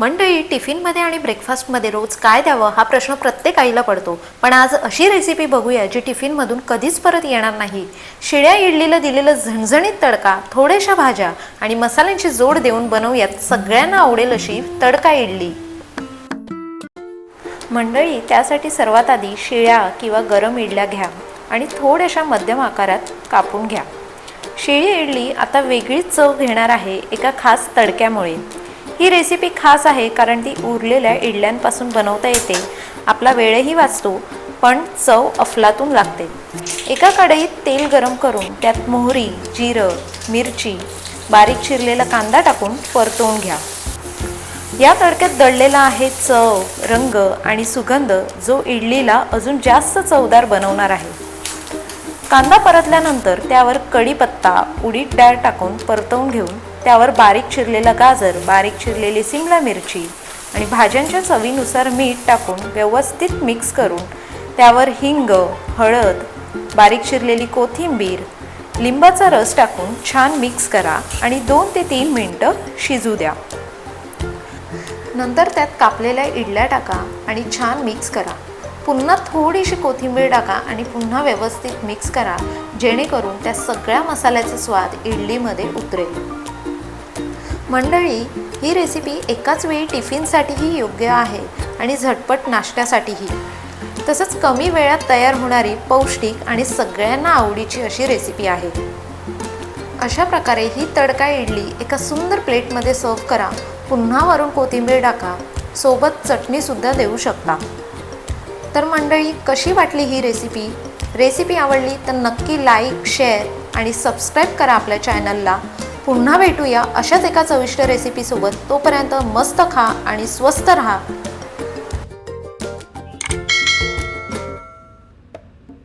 मंडळी टिफिनमध्ये आणि ब्रेकफास्टमध्ये रोज काय द्यावं हा प्रश्न प्रत्येक आईला पडतो. पण आज अशी रेसिपी बघूया जी टिफिनमधून कधीच परत येणार नाही. शिळ्या इडलीला दिलेलं झणझणीत तडका थोड्याशा भाज्या आणि मसाल्यांची जोड देऊन बनवूयात सगळ्यांना आवडेल अशी तडका इडली. मंडळी त्यासाठी सर्वात आधी शिळ्या किंवा गरम इडल्या घ्या आणि थोड्याशा मध्यम आकारात कापून घ्या. शिळी इडली आता वेगळीच चव घेणार आहे एका खास तडक्यामुळे. ही रेसिपी खास आहे कारण ती उरलेल्या इडल्यांपासून बनवता येते. आपला वेळही वाचतो पण चव अफलातून लागते. एका कढईत तेल गरम करून त्यात मोहरी जिरं मिरची बारीक चिरलेला कांदा टाकून परतवून घ्या. या तडक्यात दळलेला आहे चव रंग आणि सुगंध जो इडलीला अजून जास्त चवदार बनवणार आहे. कांदा परतल्यानंतर त्यावर कढीपत्ता उडीद डाळ टाकून परतवून घेऊन त्यावर बारीक चिरलेला गाजर बारीक चिरलेली सिमला मिरची आणि भाज्यांच्या चवीनुसार मीठ टाकून व्यवस्थित मिक्स करून त्यावर हिंग हळद बारीक चिरलेली कोथिंबीर लिंबाचा रस टाकून छान मिक्स करा आणि दोन ते तीन मिनटं शिजू द्या. नंतर त्यात कापलेल्या इडल्या टाका आणि छान मिक्स करा. पुन्हा थोडीशी कोथिंबीर टाका आणि पुन्हा व्यवस्थित मिक्स करा जेणेकरून त्या सगळ्या मसाल्याचा स्वाद इडलीमध्ये उतरेल. मंडळी ही रेसिपी एकाच वेळी टिफिनसाठीही योग्य आहे आणि झटपट नाश्त्यासाठीही. तसंच कमी वेळात तयार होणारी पौष्टिक आणि सगळ्यांना आवडीची अशी रेसिपी आहे. अशा प्रकारे ही तडका इडली एका सुंदर प्लेटमध्ये सर्व करा. पुन्हा वरून कोथिंबीर टाका. सोबत चटणीसुद्धा देऊ शकता. तर मंडळी कशी वाटली ही रेसिपी रेसिपी आवडली तर नक्की लाईक शेअर आणि सबस्क्राईब करा आपल्या चॅनलला पुन्हा भेटूया अशाच एका चविष्ट रेसिपीसोबत तोपर्यंत मस्त खा आणि स्वस्त राहा.